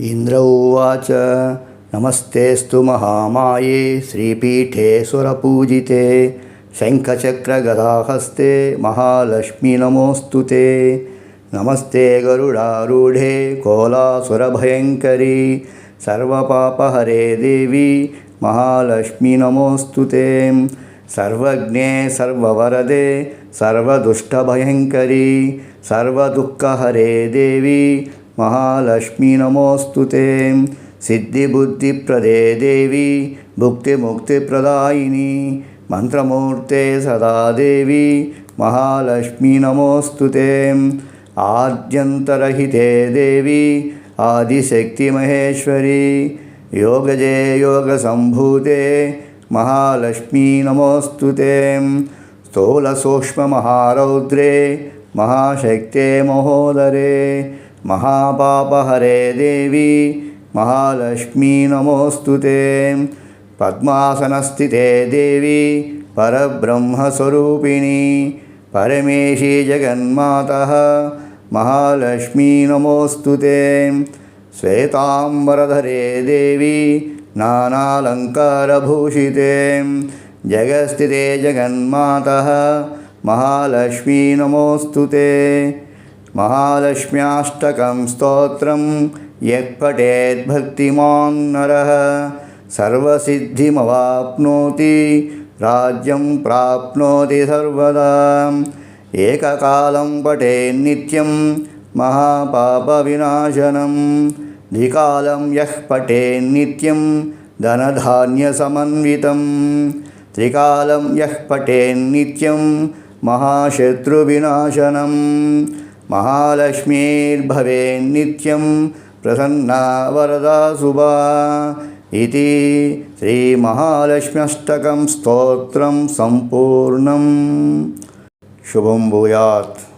इन्द्र उवाच नमस्तेऽस्तु महामाये श्रीपीठे सुरपूजिते शङ्खचक्रगदाहस्ते महालक्ष्मी नमोऽस्तु ते नमस्ते गरुडारूढे कोलासुरभयङ्करी सर्वपापहरे देवी महालक्ष्मी नमोऽस्तु ते सर्वज्ञे सर्ववरदे सर्वदुष्टभयङ्करी सर्वदुःखहरे देवी మహాలక్ష్మీ నమోస్తు తే. సిద్ధిబుద్ధిప్రదే దేవి భుక్తిముక్తిప్రదాయిని మంత్రమూర్తే సదాదేవి మహాలక్ష్మీ నమోస్తు తే. ఆద్యంతరహితే దేవి ఆదిశక్తిమహేశ్వరి యోగజే యోగ సంభూతే మహాలక్ష్మీ నమోస్తు తే. స్థూలసూక్ష్మమహారౌద్రే महाशक्ते महोदरे महापापहरे देवी महालक्ष्मी नमोऽस्तु ते। पद्मासनस्थिते देवी परब्रह्मस्वरूपिणी परमेशी जगन्मातः महालक्ष्मी नमोऽस्तु ते। श्वेताम्बरधरे देवी नानालङ्कारभूषिते। जगस्थिते जगन्मातः महालक्ष्मी नमोऽस्तु ते। महालक्ष्म्याष्टकं स्तोत्रं यः पठेद्भक्तिमान्नरः सर्वसिद्धिमवाप्नोति, राज्यं प्राप्नोति सर्वदा। एककालं पठेन्नित्यं महापापविनाशनं। द्विकालं यः पठेन्नित्यं धनधान्यसमन्वितं। त्रिकालं यः पठेन्नित्यं महाशत्रुविनाशनम् మహాలక్ష్మీర్భవేన్నిత్యం ప్రసన్నా వరదా శుభా ఇది శ్రీమహాలక్ష్మ్యష్టకం స్తోత్రం సంపూర్ణం. శుభం భూయాత్.